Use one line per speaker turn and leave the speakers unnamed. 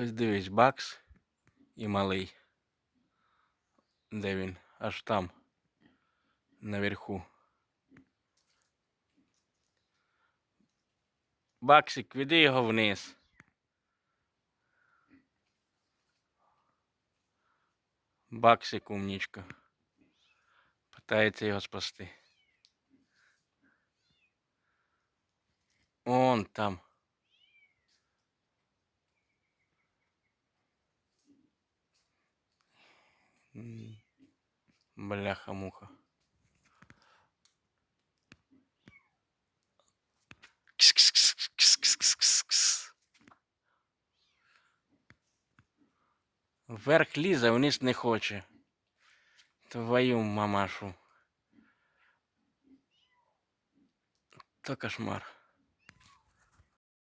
Ось дивись, Бакс і малий. Де він? Аж там. Наверху. Баксик, веди його вниз. Баксик умнічка. Питається його спасти. Он там. Бляха-муха. Вверх лізе, вниз не хоче. Твою мамашу. То кошмар.